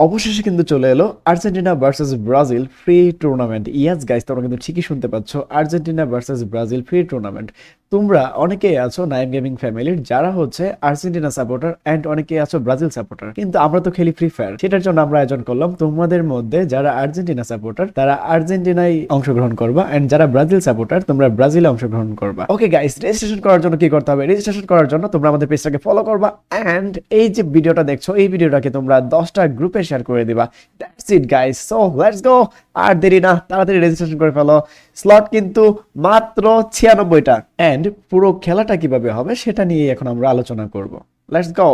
অবশেষে কিন্তু চলে এলো Argentina versus Brazil free tournament yes guys তোমরা কিন্তু ঠিকই শুনতে পাচ্ছ, Argentina versus Brazil free tournament তোমরা অনেকেই আছো নাইম গেমিং ফ্যামিলির যারা হচ্ছে আর্জেন্টিনা সাপোর্টার এন্ড অনেকেই আছো ব্রাজিল সাপোর্টার কিন্তু আমরা তো খেলি ফ্রি ফায়ার সেটার জন্য আমরা আয়োজন করলাম তোমাদের মধ্যে যারা আর্জেন্টিনা সাপোর্টার তারা আর্জেন্টিনায় অংশগ্রহণ করবা এন্ড যারা ব্রাজিল সাপোর্টার তোমরা ব্রাজিলে অংশগ্রহণ করবা। ওকে গাইস রেজিস্ট্রেশন করার জন্য কি করতে হবে? রেজিস্ট্রেশন করার জন্য তোমরা আমাদের পেজটাকে ফলো করবা এন্ড এই যে ভিডিওটা দেখছ, এই ভিডিওটাকে তোমরা দশটা গ্রুপে শেয়ার করে দিবা। That's it guys so let's go আর দেরি না, তাড়াতাড়ি রেজিস্ট্রেশন করে ফেলো। স্লট কিন্তু মাত্র ছিয়ানব্বইটা। এন্ড পুরো খেলাটা কীভাবে হবে সেটা নিয়ে এখন আমরা আলোচনা করব। লেটস গো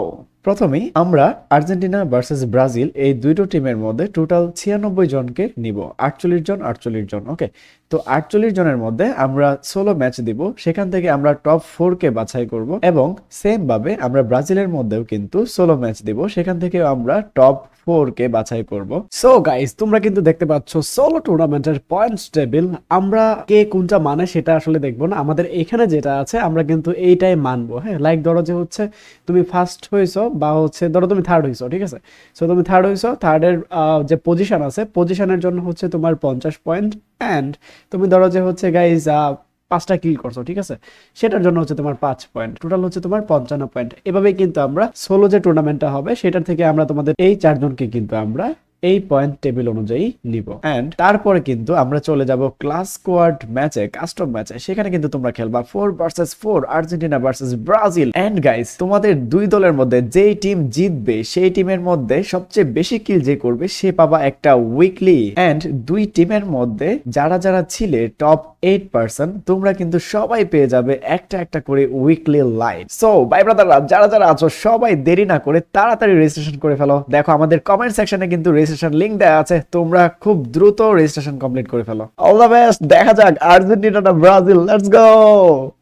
প্রথমেই আমরা আর্জেন্টিনা ভার্সেস ব্রাজিল এই দুইটো টিমের মধ্যে টোটাল ছিয়ানব্বই জনকে নিব। আটচল্লিশ জন আটচল্লিশ জন ওকে তো আটচল্লিশ জনের মধ্যে আমরা ষোলো ম্যাচ দিব। সেখান থেকে আমরা টপ ফোর কে বাছাই করব এবং সেম ভাবে আমরা ব্রাজিলের মধ্যেও কিন্তু ষোলো ম্যাচ দিব। সেখান থেকে আমরা টপ ফোর কে বাছাই করব। সো গাইস তোমরা কিন্তু দেখতে পাচ্ছ সোলো টুর্নামেন্টের পয়েন্টস টেবিল আমরা কে কোনটা মানে সেটা আসলে দেখব না। আমাদের এখানে যেটা আছে, আমরা কিন্তু এইটাই মানবো হ্যাঁ? লাইক ধরো যে হচ্ছে, তুমি ফার্স্ট হয়েছো বা হচ্ছে, ধরো তুমি থার্ড হয়েছো ঠিক আছে? সো তুমি থার্ড হয়েছো থার্ডের যে পজিশন আছে পজিশনের জন্য হচ্ছে তোমার পঞ্চাশ পয়েন্ট অ্যান্ড তুমি ধরো যে হচ্ছে গাইজ পাঁচটা কিল করছ, ঠিক আছে? সেটার জন্য হচ্ছে তোমার পাঁচ পয়েন্ট টোটাল হচ্ছে তোমার পঞ্চান্ন পয়েন্ট এভাবেই কিন্তু আমরা সোলো যে টুর্নামেন্টটা হবে, সেটার থেকে আমরা তোমাদের এই চারজনকে কিন্তু আমরা এই পয়েন্ট টেবিল অনুযায়ী নিব। এন্ড তারপরে কিন্তু আমরা চলে যাব ক্লাস স্কোয়াড ম্যাচে কাস্টম ম্যাচে সেখানে কিন্তু তোমরা খেলবা four versus four Argentina versus Brazil and guys তোমাদের দুই দলের মধ্যে যেই টিম জিতবে, সেই টিমের মধ্যে সবচেয়ে বেশি কিল যে করবে, সে পাবা একটা উইকলি এন্ড দুই টিমের মধ্যে যারা যারা ছিলে টপ এইট পার্সন তোমরা কিন্তু সবাই পেয়ে যাবে একটা একটা করে উইকলি লাইভ সো ভাই ব্রাদাররা যারা যারা আছো, সবাই দেরি না করে তাড়াতাড়ি রেজিস্ট্রেশন করে ফেলো। দেখো, আমাদের কমেন্ট সেকশনে কিন্তু রেজিস্ট্রেশন লিংক দেওয়া আছে, তোমরা খুব দ্রুত রেজিস্ট্রেশন কমপ্লিট করে ফেলো। অল দ্য বেস্ট দেখা যাক আর্জেন্টিনা না ব্রাজিল লেটস গো